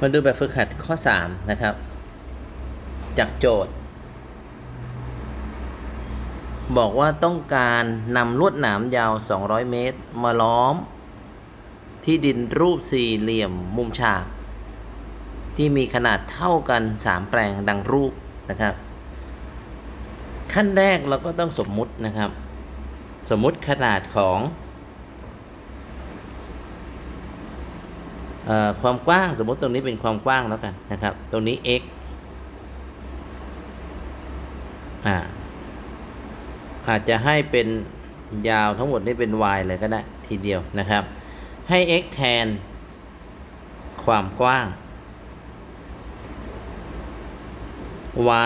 มาดูแบบฝึกหัดข้อ 3 นะครับ จากโจทย์ บอกว่าต้องการนำลวดหนามยาว 200 เมตร มาล้อม ที่ดินรูปสี่เหลี่ยมมุมฉาก ที่มีขนาดเท่ากัน 3 แปลงดังรูปนะครับ ขั้นแรกเราก็ต้องสมมุตินะครับ สมมุติขนาดของเออ ความกว้างสมมติตรงนี้เป็นความกว้างแล้วกันนะครับ ตรงนี้ x อาอาจจะให้เป็นยาวทั้งหมดนี่เป็น y เลยก็ได้ทีเดียวนะครับ ให้ x แทนความกว้าง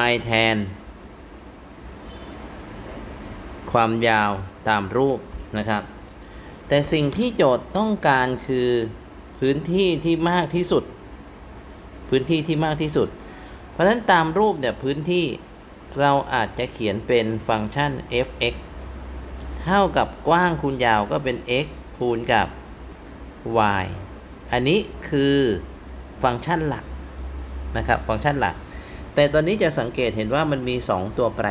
y แทน ความยาวตามรูปนะครับ แต่สิ่งที่โจทย์ต้องการคือ พื้นที่ที่มากที่สุด พื้นที่ที่มากที่สุด เพราะฉะนั้นตามรูปเนี่ยพื้นที่เราอาจจะเขียนเป็นฟังก์ชัน f(x) เท่ากับกว้างคูณยาวก็เป็น x คูณกับ y อันนี้คือฟังก์ชันหลักนะครับฟังก์ชันหลัก แต่ตอนนี้จะสังเกตเห็นว่ามันมี 2 ตัวแปร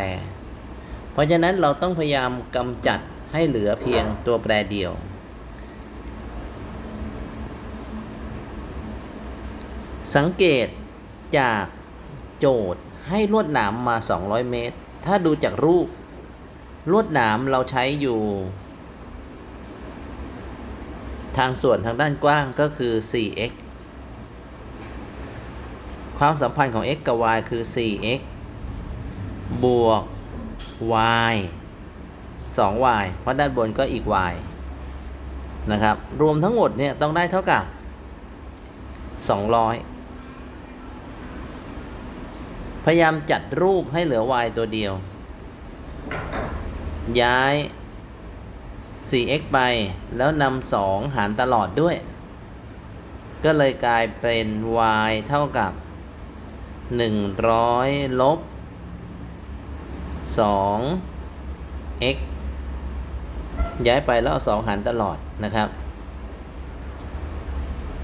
เพราะฉะนั้นเราต้องพยายามกำจัดให้เหลือเพียงตัวแปรเดียว สังเกตจากโจทย์ให้ลวดหนามมา 200 เมตร ถ้าดูจากรูป ลวดหนามเราใช้อยู่ ทางส่วนทางด้านกว้างก็คือ 4x ความสัมพันธ์ของ x กับ y คือ 4x บวก y 2y เพราะด้านบนก็อีก y นะครับ รวมทั้งหมดเนี่ยต้องได้เท่ากับ 200 ยายามจัดรูปให้เหลือ y ตัวเดียว ย้าย 4x ไป แล้วนำ2หารตลอดด้วย ก็เลยกลายเป็น y เท่ากับ 100 ลบ 2 x ย้ายไปแล้วเอา2หารตลอดนะครับ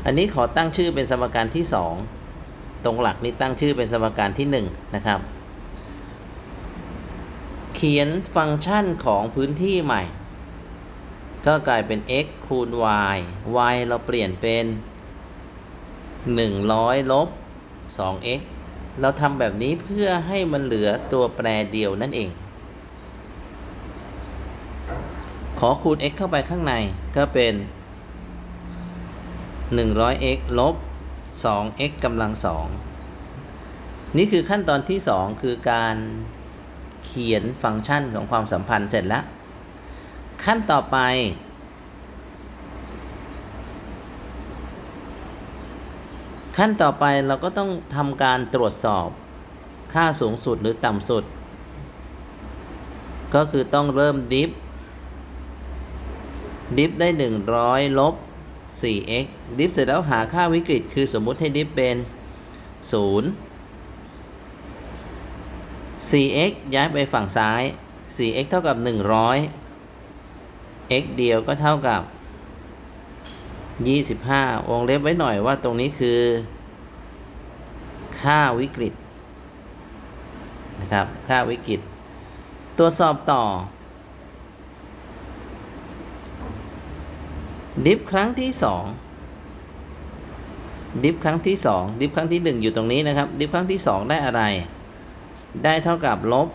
อันนี้ขอตั้งชื่อเป็นสมการที่ 2 ตรงหลักนี้ตั้งชื่อเป็นสมการที่1นะครับ เขียนฟังก์ชันของพื้นที่ใหม่ ก็กลายเป็น x คูณ y y เราเปลี่ยนเป็น 100 ลบ 2x เราทำแบบนี้เพื่อให้มันเหลือตัวแปรเดียวนั่นเอง ขอคูณ x เข้าไปข้างในก็เป็น 100x ลบ 2x กำลัง 2 นี่คือขั้นตอนที่ 2 คือการเขียนฟังก์ชันของความสัมพันธ์เสร็จแล้ว ขั้นต่อไป ขั้นต่อไปเราก็ต้องทำการตรวจสอบค่าสูงสุดหรือต่ำสุด ก็คือต้องเริ่มดิฟดิฟได้ 100 ลบ 4x ดิฟเสร็จแล้วหาค่าวิกฤต คือสมมุติให้ดิฟเป็น 0 4x ย้ายไปฝั่งซ้าย 4x เท่ากับ 100 x เดียวก็เท่ากับ 25วงเล็บไว้หน่อยว่าตรงนี้คือ ค่าวิกฤตนะครับ ค่าวิกฤตตรวจสอบต่อ ดิฟครั้งที่ 2 ดิฟครั้งที่ 2 ดิฟครั้งที่ 1 อยู่ตรงนี้นะครับ ดิฟครั้งที่ 2 ได้อะไร ได้เท่ากับลบ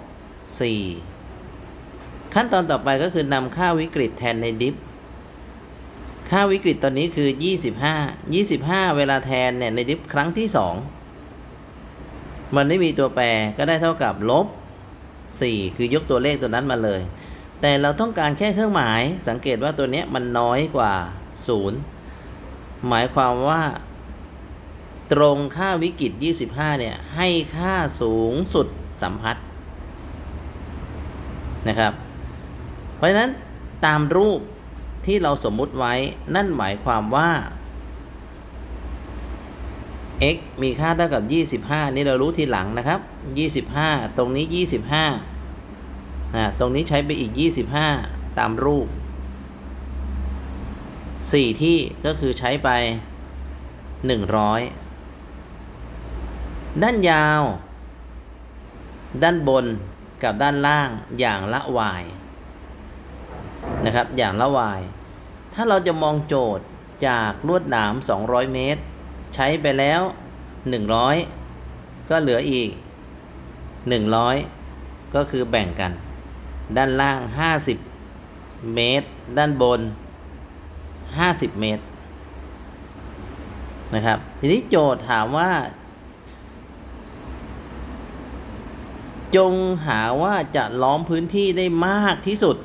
4 ขั้นตอนต่อไปก็คือนำค่าวิกฤตแทนในดิฟค่าวิกฤตตอนนี้คือ 25 25 เวลาแทนเนี่ยในดิฟครั้งที่ 2 มันไม่มีตัวแปรก็ได้เท่ากับลบ 4 คือยกตัวเลขตัวนั้นมาเลย แต่เราต้องการแค่เครื่องหมายสังเกตว่าตัวนี้มันน้อยกว่า 0 หมายความว่า ตรงค่าวิกฤต 25 เนี่ย ให้ค่าสูงสุดสัมพัทธ์นะครับ เพราะฉะนั้นตามรูปที่เราสมมุติไว้นั่นหมายความว่า x มีค่าเท่ากับ 25 นี่เรารู้ทีหลังนะครับ 25 ตรงนี้ 25อ่าตรงนี้ใช้ไปอีก 25 ตามรูป 4ที่ก็คือใช้ไป100ด้านยาว ด้านบนกับด้านล่างอย่างละ y นะครับ อย่างละ y ถ้าเราจะมองโจทย์จากลวดหนาม 200 เมตร ใช้ไปแล้ว 100 ก็เหลืออีก 100 ก็คือแบ่งกัน ด้านล่าง 50 เมตร ด้านบน 50 เมตรนะครับ ทีนี้โจทย์ถามว่า จงหาว่าจะล้อมพื้นที่ได้มากที่สุด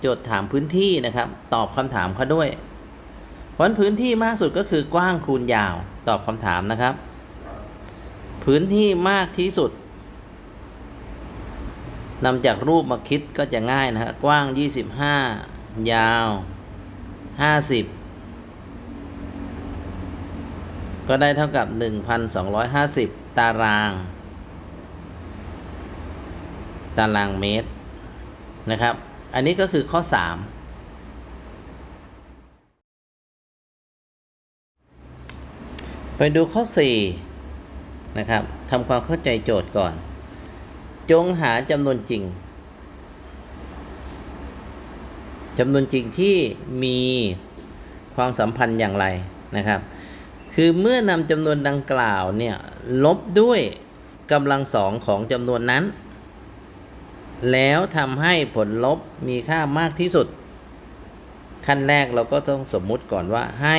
โจทย์ถามพื้นที่นะครับ ตอบคำถามเขาด้วย เพราะพื้นที่มากสุดก็คือกว้างคูณยาว ตอบคำถามนะครับ พื้นที่มากที่สุดนำจากรูปมาคิดก็จะง่ายนะครับกว้าง 25 ยาว 50ก็ได้เท่ากับ 1,250 ตาราง ตารางเมตรนะครับ อันนี้ก็คือข้อ 3 ไปดูข้อ 4 นะครับทำความเข้าใจโจทย์ก่อน จงหาจำนวนจริง จำนวนจริงที่มีความสัมพันธ์อย่างไรนะครับ คือเมื่อนำจำนวนดังกล่าวเนี่ยลบด้วยกำลังสองของจำนวนนั้น แล้วทำให้ผลลบมีค่ามากที่สุด ขั้นแรกเราก็ต้องสมมุติก่อนว่าให้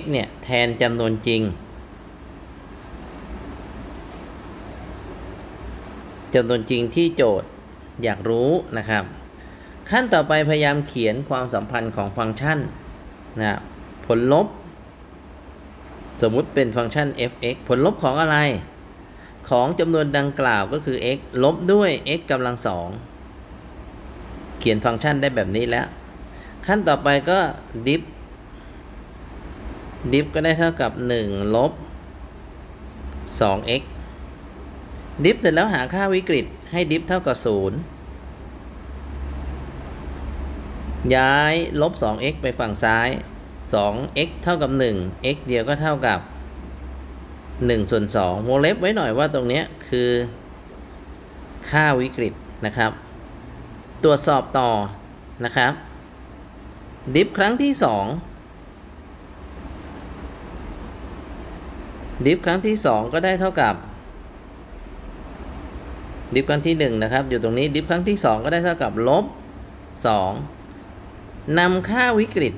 x เนี่ยแทนจำนวนจริงจำนวนจริงที่โจทย์อยากรู้นะครับ ขั้นต่อไปพยายามเขียนความสัมพันธ์ของฟังก์ชันนะผลลบ สมมุติเป็นฟังก์ชัน f(x) ผลลบของอะไร ของจำนวนดังกล่าวก็คือ x ลบด้วย x กำลังสองเขียนฟังก์ชันได้แบบนี้แล้ว ขั้นต่อไปก็ diff diff ก็ได้เท่ากับ 1 ลบ 2x diff เสร็จแล้วหาค่าวิกฤตให้ diff เท่ากับ 0 ย้ายลบ 2x ไปฝั่งซ้าย 2x เท่ากับ 1 x เดียวก็เท่ากับ1ส่วน2วงเล็บไว้หน่อยว่าตรงนี้คือ ค่าวิกฤตนะครับ ตรวจสอบต่อนะครับ ดิฟครั้งที่ 2 ดิฟครั้งที่ 2 ก็ได้เท่ากับ ดิฟครั้งที่ 1 นะครับ อยู่ตรงนี้ดิฟครั้งที่ 2 ก็ได้เท่ากับลบ 2 นำค่าวิกฤต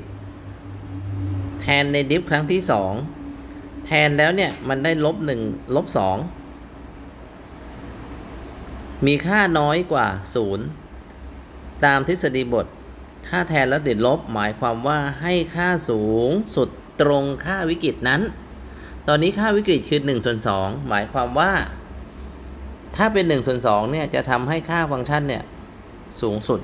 แทนในดิฟครั้งที่ 2 แทนแล้วเนี่ย มันได้ลบ1ลบ2มีค่าน้อยกว่า 0 ตามทฤษฎีบท ถ้าแทนแล้วติดลบหมายความว่าให้ค่าสูงสุดตรงค่าวิกฤตนั้น ตอนนี้ค่าวิกฤตคือ1ส่วน2หมายความว่า ถ้าเป็น1ส่วน2เนี่ย จะทำให้ค่าฟังก์ชันเนี่ย สูงสุด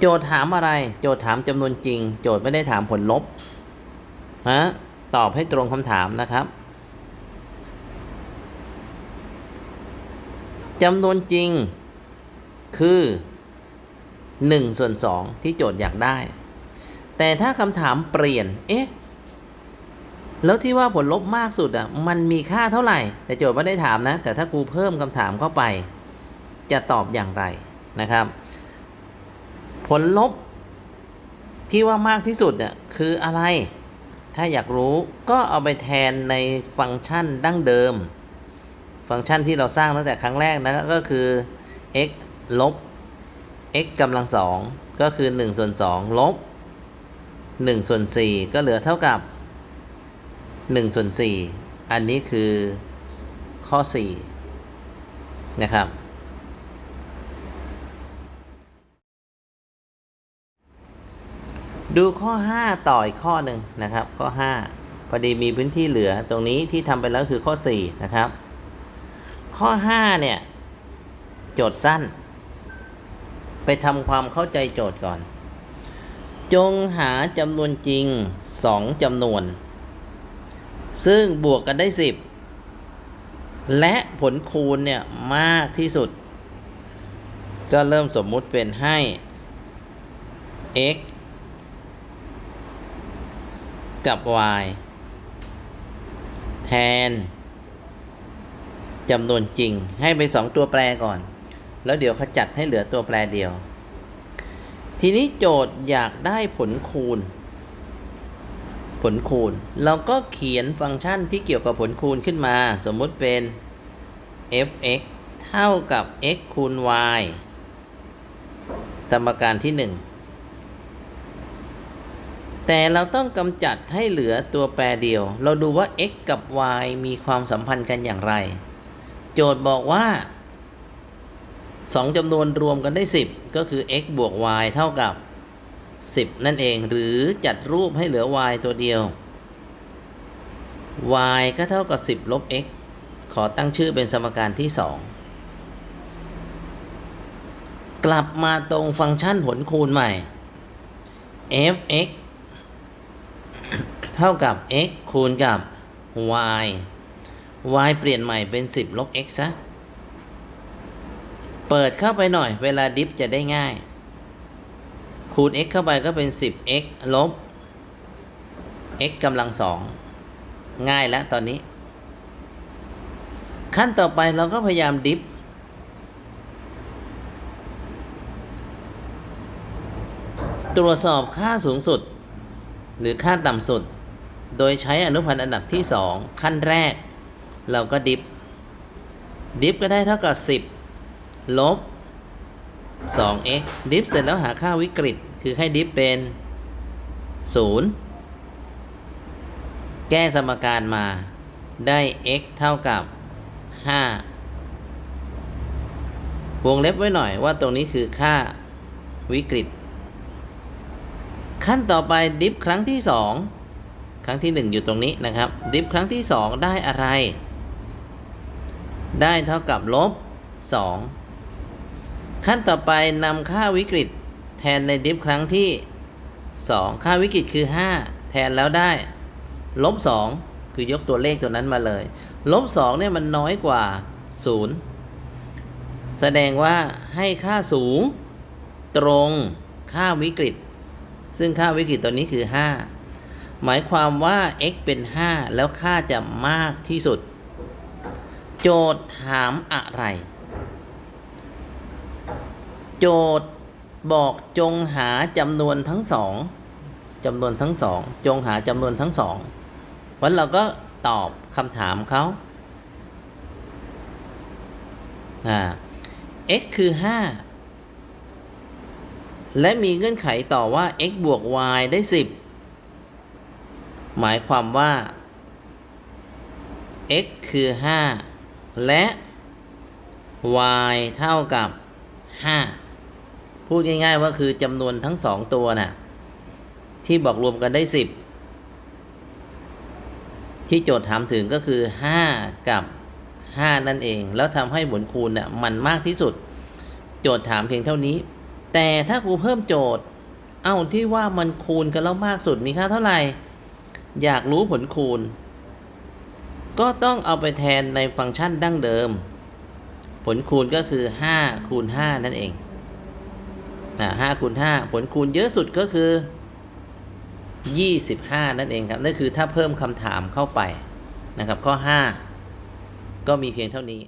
โจทย์ถามอะไร โจทย์ถามจำนวนจริง โจทย์ไม่ได้ถามผลลบฮะตอบให้ตรงคำถามนะครับจำนวนจริงคือ1ส่วน2ที่โจทย์อยากได้ แต่ถ้าคำถามเปลี่ยน เอ๊ะ แล้วที่ว่าผลลบมากสุดอะ มันมีค่าเท่าไหร่ แต่โจทย์ไม่ได้ถามนะ แต่ถ้ากูเพิ่มคำถามเข้าไป จะตอบอย่างไรนะครับ ผลลบที่ว่ามากที่สุดเนี่ยคืออะไร ถ้าอยากรู้ก็เอาไปแทนในฟังก์ชันดั้งเดิม ฟังก์ชันที่เราสร้างตั้งแต่ครั้งแรกนะก็คือ x ลบ x กำลังสองก็คือ1ส่วน2ลบ1ส่วน4ก็เหลือเท่ากับ1ส่วน4อันนี้คือข้อ 4 นะครับ ดูข้อ 5 ต่ออีกข้อหนึ่งนะครับ ข้อ 5 พอดีมีพื้นที่เหลือตรงนี้ที่ทำไปแล้วคือข้อ 4 นะครับ ข้อ 5 เนี่ย โจทย์สั้น ไปทำความเข้าใจโจทย์ก่อน จงหาจำนวนจริง 2จำนวน ซึ่งบวกกันได้ 10 และผลคูณเนี่ย มากที่สุด ก็เริ่มสมมุติเป็นให้ x กับ y แทนจำนวนจริงให้ไปสองตัวแปรก่อน แล้วเดี๋ยวขจัดให้เหลือตัวแปรเดียว ทีนี้โจทย์อยากได้ผลคูณ ผลคูณ เราก็เขียนฟังก์ชันที่เกี่ยวกับผลคูณขึ้นมา สมมุติเป็น f(x) เท่ากับ x คูณ y สมการที่ 1 แต่เราต้องกำจัดให้เหลือตัวแปรเดียว เราดูว่า x กับ y มีความสัมพันธ์กันอย่างไร โจทย์บอกว่า 2จำนวนรวมกันได้ 10 ก็คือ x บวก y เท่ากับ 10 นั่นเอง หรือจัดรูปให้เหลือ y ตัวเดียว y ก็เท่ากับ 10 ลบ x ขอตั้งชื่อเป็นสมการที่ 2 กลับมาตรงฟังก์ชันผลคูณใหม่ f(x) เท่ากับ x คูณกับ y y เปลี่ยนใหม่เป็น 10 ลบ x ซะ เปิดเข้าไปหน่อย เวลาดิฟจะได้ง่าย คูณ x เข้าไปก็เป็น 10x ลบ x กำลังสอง ง่ายแล้วตอนนี้ ขั้นต่อไปเราก็พยายามดิฟ ตรวจสอบค่าสูงสุด หรือค่าต่ำสุด โดยใช้อนุพันธ์อันดับที่ 2 ขั้นแรก เราก็ดิฟ ดิฟก็ได้เท่ากับ 10 ลบ 2x ดิฟเสร็จแล้วหาค่าวิกฤต คือให้ดิฟเป็น 0 แก้สมการมาได้ x เท่ากับ 5 วงเล็บไว้หน่อยว่าตรงนี้คือค่าวิกฤต ขั้นต่อไปดิฟครั้งที่ 2 ครั้งที่ 1 อยู่ตรงนี้นะครับ ดิฟครั้งที่ 2 ได้อะไร ได้เท่ากับลบ 2 ขั้นต่อไปนำค่าวิกฤตแทนในดิฟครั้งที่ 2 ค่าวิกฤตคือ 5 แทนแล้วได้ ลบ 2 คือยกตัวเลขตัวนั้นมาเลย ลบ 2 เนี่ยมันน้อยกว่า 0 แสดงว่าให้ค่าสูงตรงค่าวิกฤต ซึ่งค่าวิกฤตตัวนี้คือ 5 หมายความว่า x เป็น 5 แล้วค่าจะมากที่สุด โจทย์ถามอะไร โจทย์บอกจงหาจำนวนทั้งสองจำนวนทั้งสองจงหาจำนวนทั้งสองวันเราก็ตอบคำถามเขาอ่า x คือ 5 และมีเงื่อนไขต่อว่า x บวก y ได้ 10 หมายความว่า x คือ 5 และ y เท่ากับ 5 พูดง่ายๆว่าคือจำนวนทั้งสองตัวน่ะ ที่บอกรวมกันได้ 10 ที่โจทย์ถามถึงก็คือ 5 กับ 5 นั่นเอง แล้วทำให้ผลคูณน่ะมันมากที่สุด โจทย์ถามเพียงเท่านี้ แต่ถ้าครูเพิ่มโจทย์ เอาที่ว่ามันคูณกันแล้วมากสุดมีค่าเท่าไหร่ อยากรู้ผลคูณ ก็ต้องเอาไปแทนในฟังก์ชันดั้งเดิม ผลคูณก็คือ 5 คูณ 5 นั่นเองอ่า5คูณ 5 ผลคูณเยอะสุดก็คือ 25 นั่นเองครับ นั่นคือถ้าเพิ่มคำถามเข้าไปนะครับ ข้อ 5 ก็มีเพียงเท่านี้